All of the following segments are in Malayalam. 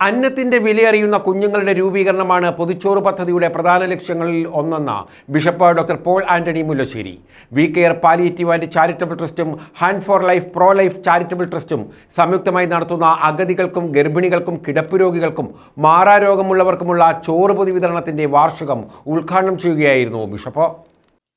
അന്നത്തിന്റെ വിലയറിയുന്ന കുഞ്ഞുങ്ങളുടെ രൂപീകരണമാണ് പൊതിച്ചോറ് പദ്ധതിയുടെ പ്രധാന ലക്ഷ്യങ്ങളിൽ ഒന്നെന്ന bishop doctor Paul Antony Mullassery. We care palliative and charitable ട്രസ്റ്റും hand for life pro life charitable ട്രസ്റ്റും സംയുക്തമായി നടത്തുന്ന അഗതികൾക്കും ഗർഭിണികൾക്കും കിടപ്പ് രോഗികൾക്കും മാറാരോഗമുള്ളവർക്കുമുള്ള ചോറ് പൊതി വിതരണത്തിന്റെ വാർഷികം ഉദ്ഘാടനം ചെയ്യുകയായിരുന്നു ബിഷപ്പ്.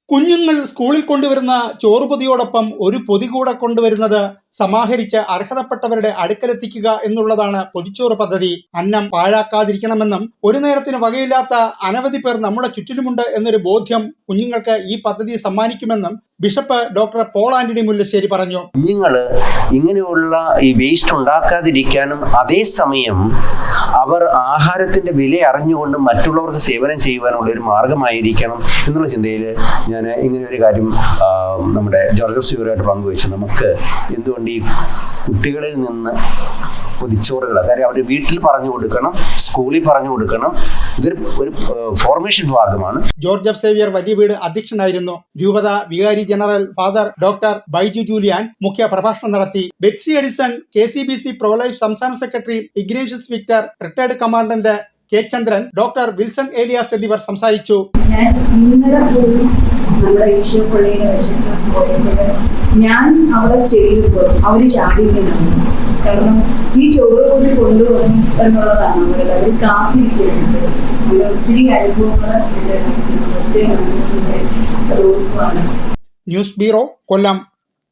കുഞ്ഞുങ്ങൾ സ്കൂളിൽ കൊണ്ടുവരുന്ന ചോറുപൊതിയോടൊപ്പം ഒരു പൊതി കൂടെ കൊണ്ടുവരുന്നത് സമാഹരിച്ച് അർഹതപ്പെട്ടവരുടെ അടുക്കലെത്തിക്കുക എന്നുള്ളതാണ് പൊതിച്ചോറ് പദ്ധതി. അന്നം പാഴാക്കാതിരിക്കണമെന്നും ഒരു നേരത്തിന് വകയില്ലാത്ത അനവധി പേർ നമ്മുടെ ചുറ്റിലുമുണ്ട് എന്നൊരു ബോധ്യം കുഞ്ഞുങ്ങൾക്ക് ഈ പദ്ധതി സമ്മാനിക്കുമെന്നും bishop doctor Paul Antony Mullassery പറഞ്ഞു. കുഞ്ഞുങ്ങൾ ഇങ്ങനെയുള്ള ഈ വേസ്റ്റ് ഉണ്ടാക്കാതിരിക്കാനും അതേസമയം അവർ ആഹാരത്തിന്റെ വില അറിഞ്ഞുകൊണ്ട് മറ്റുള്ളവർക്ക് സേവനം ചെയ്യുവാനുള്ള ഒരു മാർഗമായിരിക്കണം എന്നുള്ള ചിന്തയിൽ ഞാൻ ഇങ്ങനെ ഒരു കാര്യം നമ്മുടെ ജോർജ് സിവരുമായിട്ട് പങ്കുവെച്ച് നമുക്ക് എന്തുകൊണ്ട് ഈ കുട്ടികളിൽ നിന്ന് പൊതിച്ചോറുകൾ കാര്യം അവർ വീട്ടിൽ പറഞ്ഞു കൊടുക്കണം സ്കൂളിൽ പറഞ്ഞു കൊടുക്കണം ഇതൊരു ഒരു ഫോർമേഷൻ ഭാഗമാണ് ജോർജ് എഫ് സേവിയർ വലിയ വീട് അധ്യക്ഷനായിരുന്നു രൂപത വികാരി general father doctor Baiju Juliyan മുഖ്യ പ്രഭാഷണം നടത്തി. Betsy Edison K C B C pro life സംസ്ഥാന secretary Ignatius Victor retired commandant K Chandran doctor Wilson Elias എന്നിവർ സംസാരിച്ചു. നമ്മുടെ ഈശോ പള്ളിയുടെ വശത്ത് പോയപ്പോൾ ഞാൻ അവിടെ ചെയ്യുമ്പോൾ അവർ ചാടിക്കുന്നുണ്ട് കാരണം ഈ ചോറ് കൂട്ടി കൊണ്ടുവന്നു എന്നുള്ളതാണ് അവരുടെ അവർ കാത്തിരിക്കുന്നുണ്ട് അങ്ങനെ ഒത്തിരി അനുഭവങ്ങൾ ഒത്തിരി ന്യൂസ് ബ്യൂറോ കൊല്ലം.